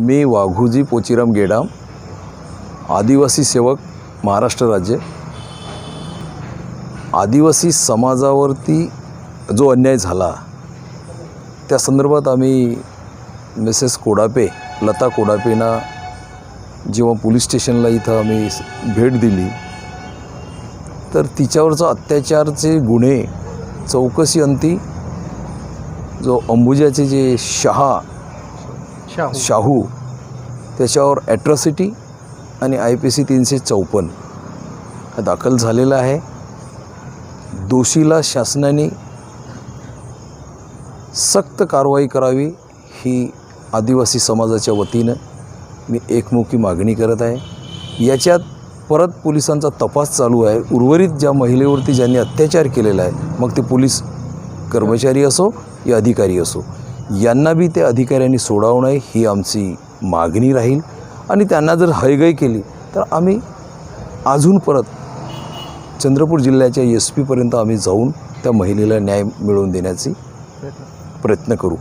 मी वाघुजी पोचिराम गेडाम आदिवासी सेवक महाराष्ट्र राज्य. आदिवासी समाजावरती जो अन्याय झाला त्या संदर्भात आम्ही मिसेस कोडापे लता कोडापेंना जेव्हा पोलीस स्टेशनला इथं आम्ही भेट दिली तर तिच्यावरचा अत्याचारचे गुन्हे चौकशी अंती जो अंबुजाचे जे शहा शाहू. शाहू. त्याच्यावर ॲट्रॉसिटी आणि आय पी सी तीनशे चौपन्न. हा दाखल झालेला आहे. दोषीला शासनाने सक्त कारवाई करावी ही आदिवासी समाजाच्या वतीनं मी एकमुखी मागणी करत आहे. याच्यात परत पोलिसांचा तपास चालू आहे. उर्वरित ज्या महिलेवरती ज्यांनी अत्याचार केलेला आहे मग ते पोलीस कर्मचारी असो या अधिकारी असो यांना बी त्या अधिकाऱ्यांनी सोडावू नये ही आमची मागणी राहील. आणि त्यांना जर हयगय केली तर आम्ही अजून परत चंद्रपूर जिल्ह्याच्या एस पीपर्यंत आम्ही जाऊन त्या महिलेला न्याय मिळवून देण्याची प्रयत्न करू.